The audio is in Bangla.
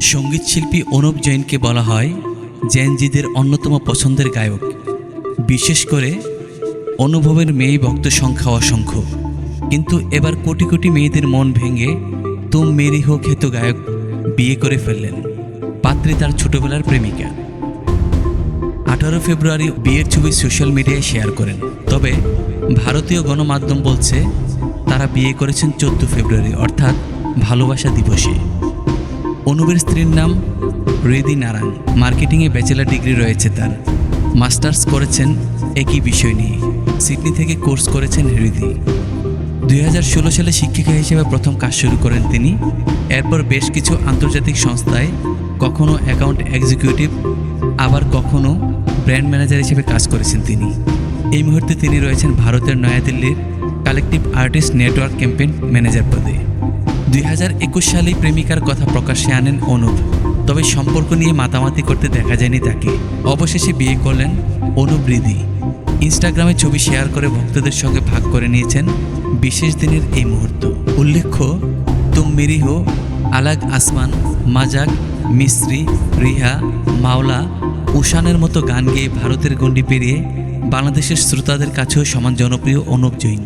সংগীত শিল্পী অনুপ জৈনকে বলা হয় জৈনজিদের অন্যতম পছন্দের গায়ক। বিশেষ করে অনুভবের মেয়ে ভক্ত সংখ্যা অসংখ্য। কিন্তু এবার কোটি কোটি মেয়েদের মন ভেঙে তুম মেরি হোক হেতু গায়ক বিয়ে করে ফেললেন পাত্রী তার ছোটবেলার প্রেমিকা। আঠারো ফেব্রুয়ারি বিয়ের ছবি সোশ্যাল মিডিয়ায় শেয়ার করেন। তবে ভারতীয় গণমাধ্যম বলছে, তারা বিয়ে করেছেন চোদ্দ ফেব্রুয়ারি, অর্থাৎ ভালোবাসা দিবসে। অনুবের স্ত্রীর নাম রিদি নারায়ণ। মার্কেটিংয়ে ব্যাচেলার ডিগ্রি রয়েছে তার। মাস্টার্স করেছেন একই বিষয় নিয়ে। সিডনি থেকে কোর্স করেছেন হৃদি দুই হাজার ষোলো সালে শিক্ষিকা হিসেবে প্রথম কাজ শুরু করেন তিনি। এরপর বেশ কিছু আন্তর্জাতিক সংস্থায় কখনো অ্যাকাউন্ট এক্সিকিউটিভ, আবার কখনো ব্র্যান্ড ম্যানেজার হিসেবে কাজ করেছেন তিনি। এই মুহূর্তে তিনি রয়েছেন ভারতের নয়াদিল্লির collective artist network campaign manager পদে। দুই সালেই প্রেমিকার কথা প্রকাশ্যে আনেন অনুপ। তবে সম্পর্ক নিয়ে মাতামাতি করতে দেখা যায়নি তাকে। অবশেষে বিয়ে করলেন অনুপ রিদি ইনস্টাগ্রামে ছবি শেয়ার করে ভক্তদের সঙ্গে ভাগ করে নিয়েছেন বিশেষ দিনের এই মুহূর্ত। উল্লেখ্য, তুম মেরি হো, আলাগ আসমান, মাজাক, মিস্ত্রি, রিহা, মাওলা, উষানের মতো গান গেয়ে ভারতের গণ্ডি পেরিয়ে বাংলাদেশের শ্রোতাদের কাছেও সমান জনপ্রিয় অনুপ জৈন।